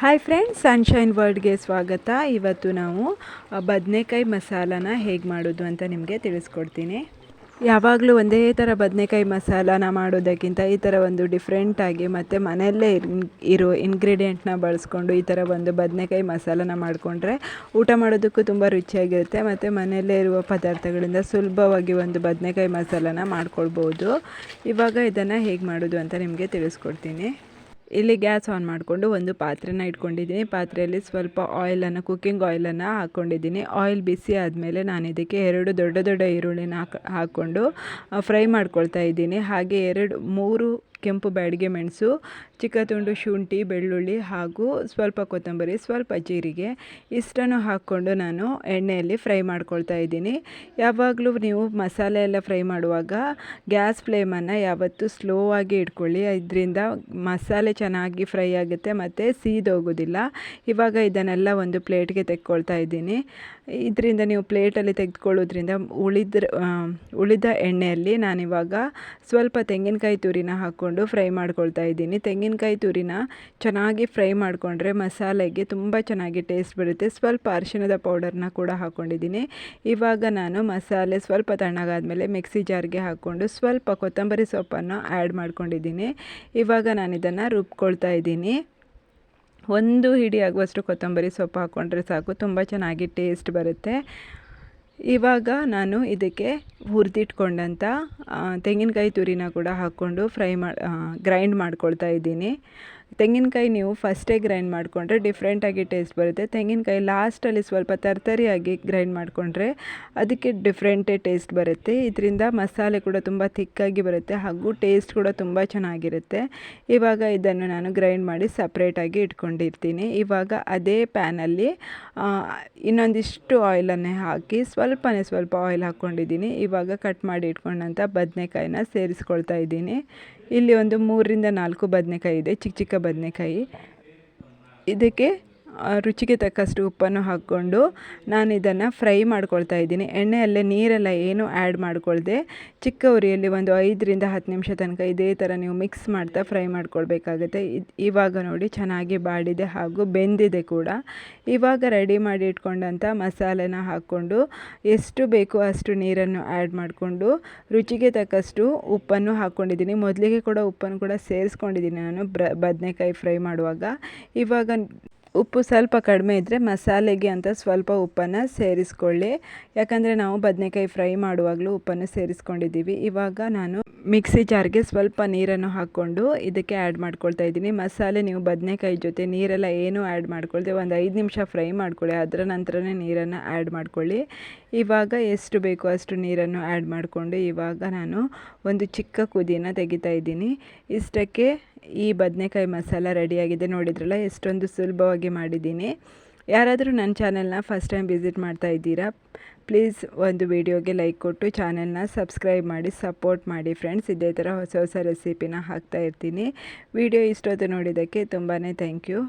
Hi friends sunshine ವರ್ಲ್ಡ್ಗೆ ಸ್ವಾಗತ. ಇವತ್ತು ನಾವು ಬದನೆಕಾಯಿ ಮಸಾಲಾನ ಹೇಗೆ ಮಾಡೋದು ಅಂತ ನಿಮಗೆ ತಿಳಿಸ್ಕೊಡ್ತೀನಿ. ಯಾವಾಗಲೂ ಒಂದೇ ಥರ ಬದನೆಕಾಯಿ ಮಸಾಲಾನ ಮಾಡೋದಕ್ಕಿಂತ ಈ ಥರ ಒಂದು ಡಿಫ್ರೆಂಟಾಗಿ ಮತ್ತು ಮನೆಯಲ್ಲೇ ಇರೋ ಇಂಗ್ರೀಡಿಯೆಂಟ್ನ ಬಳಸ್ಕೊಂಡು ಈ ಥರ ಒಂದು ಬದನೆಕಾಯಿ ಮಸಾಲಾನ ಮಾಡಿಕೊಂಡ್ರೆ ಊಟ ಮಾಡೋದಕ್ಕೂ ತುಂಬ ರುಚಿಯಾಗಿರುತ್ತೆ. ಮತ್ತು ಮನೆಯಲ್ಲೇ ಇರುವ ಪದಾರ್ಥಗಳಿಂದ ಸುಲಭವಾಗಿ ಒಂದು ಬದನೆಕಾಯಿ ಮಸಾಲಾನ ಮಾಡ್ಕೊಳ್ಬೋದು. ಇವಾಗ ಇದನ್ನು ಹೇಗೆ ಮಾಡೋದು ಅಂತ ನಿಮಗೆ ತಿಳಿಸ್ಕೊಡ್ತೀನಿ. ಇಲ್ಲಿ ಗ್ಯಾಸ್ ಆನ್ ಮಾಡಿಕೊಂಡು ಒಂದು ಪಾತ್ರೆನ ಇಟ್ಕೊಂಡಿದ್ದೀನಿ. ಪಾತ್ರೆಯಲ್ಲಿ ಸ್ವಲ್ಪ ಆಯಿಲನ್ನು, ಕುಕ್ಕಿಂಗ್ ಆಯಿಲನ್ನು ಹಾಕ್ಕೊಂಡಿದ್ದೀನಿ. ಆಯಿಲ್ ಬಿಸಿ ಆದಮೇಲೆ ನಾನು ಇದಕ್ಕೆ ಎರಡು ದೊಡ್ಡ ದೊಡ್ಡ ಈರುಳ್ಳಿನ ಹಾಕ್, ಹಾಕ್ಕೊಂಡು ಫ್ರೈ ಮಾಡ್ಕೊಳ್ತಾ ಇದ್ದೀನಿ. ಹಾಗೆ ಎರಡು, ಮೂರು ಕೆಂಪು ಬ್ಯಾಡಿಗೆ ಮೆಣಸು ಚಿಕ್ಕ ತುಂಡು ಶುಂಠಿ, ಬೆಳ್ಳುಳ್ಳಿ ಹಾಗೂ ಸ್ವಲ್ಪ ಕೊತ್ತಂಬರಿ, ಸ್ವಲ್ಪ ಜೀರಿಗೆ. ಇಷ್ಟನ್ನು ಹಾಕ್ಕೊಂಡು ನಾನು ಎಣ್ಣೆಯಲ್ಲಿ ಫ್ರೈ ಮಾಡ್ಕೊಳ್ತಾ ಇದ್ದೀನಿ. ಯಾವಾಗಲೂ ನೀವು ಮಸಾಲೆ ಎಲ್ಲ ಫ್ರೈ ಮಾಡುವಾಗ ಗ್ಯಾಸ್ ಫ್ಲೇಮನ್ನು ಯಾವತ್ತೂ ಸ್ಲೋ ಆಗಿ ಇಟ್ಕೊಳ್ಳಿ. ಇದರಿಂದ ಮಸಾಲೆ ಚೆನ್ನಾಗಿ ಫ್ರೈ ಆಗುತ್ತೆ ಮತ್ತು ಸೀದೋಗೋದಿಲ್ಲ ಇವಾಗ ಇದನ್ನೆಲ್ಲ ಒಂದು ಪ್ಲೇಟ್ಗೆ ತೆಕ್ಕೊಳ್ತಾ ಇದ್ದೀನಿ. ಇದರಿಂದ ನೀವು ಪ್ಲೇಟಲ್ಲಿ ತೆಗೆದುಕೊಳ್ಳೋದ್ರಿಂದ ಉಳಿದ್ರ ಉಳಿದ ಎಣ್ಣೆಯಲ್ಲಿ ನಾನಿವಾಗ ಸ್ವಲ್ಪ ತೆಂಗಿನಕಾಯಿ ತುರಿನ ಹಾಕ್ಕೊಂಡು ಫ್ರೈ ಮಾಡ್ಕೊಳ್ತಾ ಇದ್ದೀನಿ. ತೆಂಗಿನಕಾಯಿ ತುರಿನ ಚೆನ್ನಾಗಿ ಫ್ರೈ ಮಾಡಿಕೊಂಡ್ರೆ ಮಸಾಲೆಗೆ ತುಂಬ ಚೆನ್ನಾಗಿ ಟೇಸ್ಟ್ ಬರುತ್ತೆ. ಸ್ವಲ್ಪ ಅರಿಶಿಣದ ಪೌಡರ್ನ ಕೂಡ ಹಾಕ್ಕೊಂಡಿದ್ದೀನಿ ಇವಾಗ ನಾನು ಮಸಾಲೆ ಸ್ವಲ್ಪ ತಣ್ಣಗಾದಮೇಲೆ ಮಿಕ್ಸಿ ಜಾರ್ಗೆ ಹಾಕ್ಕೊಂಡು ಸ್ವಲ್ಪ ಕೊತ್ತಂಬರಿ ಸೊಪ್ಪನ್ನು ಆ್ಯಡ್ ಮಾಡ್ಕೊಂಡಿದ್ದೀನಿ. ಇವಾಗ ನಾನು ಇದನ್ನು ರುಬ್ಕೊಳ್ತಾ ಇದ್ದೀನಿ. ಒಂದು ಹಿಡಿ ಆಗುವಷ್ಟು ಕೊತ್ತಂಬರಿ ಸೊಪ್ಪು ಹಾಕ್ಕೊಂಡ್ರೆ ಸಾಕು. ತುಂಬ ಚೆನ್ನಾಗಿ ಟೇಸ್ಟ್ ಬರುತ್ತೆ. ಇವಾಗ ನಾನು ಇದಕ್ಕೆ ಹುರಿದಿಟ್ಕೊಂಡಂಥ ತೆಂಗಿನಕಾಯಿ ತುರಿನ ಕೂಡ ಹಾಕ್ಕೊಂಡು ಫ್ರೈ ಮಾಡಿ ಗ್ರೈಂಡ್ ಮಾಡ್ಕೊಳ್ತಾ ಇದ್ದೀನಿ. ತೆಂಗಿನಕಾಯಿ ನೀವು ಫಸ್ಟೇ ಗ್ರೈಂಡ್ ಮಾಡಿಕೊಂಡ್ರೆ ಡಿಫ್ರೆಂಟಾಗಿ ಟೇಸ್ಟ್ ಬರುತ್ತೆ. ತೆಂಗಿನಕಾಯಿ ಲಾಸ್ಟಲ್ಲಿ ಸ್ವಲ್ಪ ತರ್ತರಿಯಾಗಿ ಗ್ರೈಂಡ್ ಮಾಡಿಕೊಂಡ್ರೆ ಅದಕ್ಕೆ ಡಿಫ್ರೆಂಟೇ ಟೇಸ್ಟ್ ಬರುತ್ತೆ. ಇದರಿಂದ ಮಸಾಲೆ ಕೂಡ ತುಂಬ ತಿಕ್ಕಾಗಿ ಬರುತ್ತೆ ಹಾಗೂ ಟೇಸ್ಟ್ ಕೂಡ ತುಂಬ ಚೆನ್ನಾಗಿರುತ್ತೆ. ಇವಾಗ ಇದನ್ನು ನಾನು ಗ್ರೈಂಡ್ ಮಾಡಿ ಸಪ್ರೇಟಾಗಿ ಇಟ್ಕೊಂಡಿರ್ತೀನಿ. ಇವಾಗ ಅದೇ ಪ್ಯಾನಲ್ಲಿ ಇನ್ನೊಂದಿಷ್ಟು ಆಯಿಲನ್ನೇ ಹಾಕಿ ಸ್ವಲ್ಪನೇ ಸ್ವಲ್ಪ ಆಯಿಲ್ ಹಾಕ್ಕೊಂಡಿದ್ದೀನಿ. ಇವಾಗ ಕಟ್ ಮಾಡಿ ಇಟ್ಕೊಂಡಂಥ ಬದನೆಕಾಯಿನ ಸೇರಿಸ್ಕೊಳ್ತಾ ಇದ್ದೀನಿ. ಇಲ್ಲಿ ಒಂದು ಮೂರರಿಂದ ನಾಲ್ಕು ಬದನೆಕಾಯಿ ಇದೆ. ಚಿಕ್ಕ ಚಿಕ್ಕ ಬದನೆಕಾಯಿ ಇದಕ್ಕೆ ರುಚಿಗೆ ತಕ್ಕಷ್ಟು ಉಪ್ಪನ್ನು ಹಾಕ್ಕೊಂಡು ನಾನು ಇದನ್ನು ಫ್ರೈ ಮಾಡ್ಕೊಳ್ತಾ ಇದ್ದೀನಿ. ಎಣ್ಣೆಯಲ್ಲೇ ನೀರೆಲ್ಲ ಏನು ಆ್ಯಡ್ ಮಾಡ್ಕೊಳ್ಳದೆ ಚಿಕ್ಕ ಉರಿಯಲ್ಲಿ ಒಂದು ಐದರಿಂದ ಹತ್ತು ನಿಮಿಷ ತನಕ ಇದೇ ಥರ ನೀವು ಮಿಕ್ಸ್ ಮಾಡ್ತಾ ಫ್ರೈ ಮಾಡ್ಕೊಳ್ಬೇಕಾಗುತ್ತೆ. ಇವಾಗ ನೋಡಿ ಚೆನ್ನಾಗಿ ಬಾಡಿದೆ ಹಾಗೂ ಬೆಂದಿದೆ ಕೂಡ. ಇವಾಗ ರೆಡಿ ಮಾಡಿ ಇಟ್ಕೊಂಡಂಥ ಮಸಾಲೆನ ಹಾಕ್ಕೊಂಡು ಎಷ್ಟು ಬೇಕೋ ಅಷ್ಟು ನೀರನ್ನು ಆ್ಯಡ್ ಮಾಡಿಕೊಂಡು ರುಚಿಗೆ ತಕ್ಕಷ್ಟು ಉಪ್ಪನ್ನು ಹಾಕ್ಕೊಂಡಿದ್ದೀನಿ. ಮೊದಲಿಗೆ ಕೂಡ ಉಪ್ಪನ್ನು ಕೂಡ ಸೇರಿಸ್ಕೊಂಡಿದ್ದೀನಿ ನಾನು ಬ್ರ ಬದನೆಕಾಯಿ ಫ್ರೈ ಮಾಡುವಾಗ. ಇವಾಗ ಉಪ್ಪು ಸ್ವಲ್ಪ ಕಡಿಮೆ ಇದ್ದರೆ ಮಸಾಲೆಗೆ ಅಂತ ಸ್ವಲ್ಪ ಉಪ್ಪನ್ನು ಸೇರಿಸ್ಕೊಳ್ಳಿ. ಯಾಕಂದರೆ ನಾವು ಬದನೆಕಾಯಿ ಫ್ರೈ ಮಾಡುವಾಗಲೂ ಉಪ್ಪನ್ನು ಸೇರಿಸ್ಕೊಂಡಿದ್ದೀವಿ. ಇವಾಗ ನಾನು ಮಿಕ್ಸಿ ಜಾರ್ಗೆ ಸ್ವಲ್ಪ ನೀರನ್ನು ಹಾಕ್ಕೊಂಡು ಇದಕ್ಕೆ ಆ್ಯಡ್ ಮಾಡ್ಕೊಳ್ತಾ ಇದ್ದೀನಿ. ಮಸಾಲೆ ನೀವು ಬದನೆಕಾಯಿ ಜೊತೆ ನೀರೆಲ್ಲ ಏನೂ ಆ್ಯಡ್ ಮಾಡ್ಕೊಳ್ತೇವೆ ಒಂದು ಐದು ನಿಮಿಷ ಫ್ರೈ ಮಾಡ್ಕೊಳ್ಳಿ. ಅದರ ನಂತರನೇ ನೀರನ್ನು ಆ್ಯಡ್ ಮಾಡ್ಕೊಳ್ಳಿ. ಇವಾಗ ಎಷ್ಟು ಬೇಕೋ ಅಷ್ಟು ನೀರನ್ನು ಆ್ಯಡ್ ಮಾಡಿಕೊಂಡು ಇವಾಗ ನಾನು ಒಂದು ಚಿಕ್ಕ ಕುದಿನ ತೆಗಿತಾ ಇದ್ದೀನಿ. ಇಷ್ಟಕ್ಕೆ ಈ ಬದನೆಕಾಯಿ ಮಸಾಲ ರೆಡಿಯಾಗಿದೆ ನೋಡಿದ್ರಲ್ಲ, ಎಷ್ಟೊಂದು ಸುಲಭವಾಗಿ ಮಾಡಿದ್ದೀನಿ. ಯಾರಾದರೂ ನನ್ನ ಚಾನೆಲ್ನ ಫಸ್ಟ್ ಟೈಮ್ ವಿಸಿಟ್ ಮಾಡ್ತಾ ಇದ್ದೀರಾ ಪ್ಲೀಸ್ ಒಂದು ವಿಡಿಯೋಗೆ ಲೈಕ್ ಕೊಟ್ಟು ಚಾನೆಲ್ನ ಸಬ್ಸ್ಕ್ರೈಬ್ ಮಾಡಿ ಸಪೋರ್ಟ್ ಮಾಡಿ ಫ್ರೆಂಡ್ಸ್ ಇದೇ ಥರ ಹೊಸ ಹೊಸ ರೆಸಿಪಿನ ಹಾಕ್ತಾ ಇರ್ತೀನಿ. ವಿಡಿಯೋ ಇಷ್ಟೊತ್ತು ನೋಡಿದ್ದಕ್ಕೆ ತುಂಬಾ ಥ್ಯಾಂಕ್ ಯು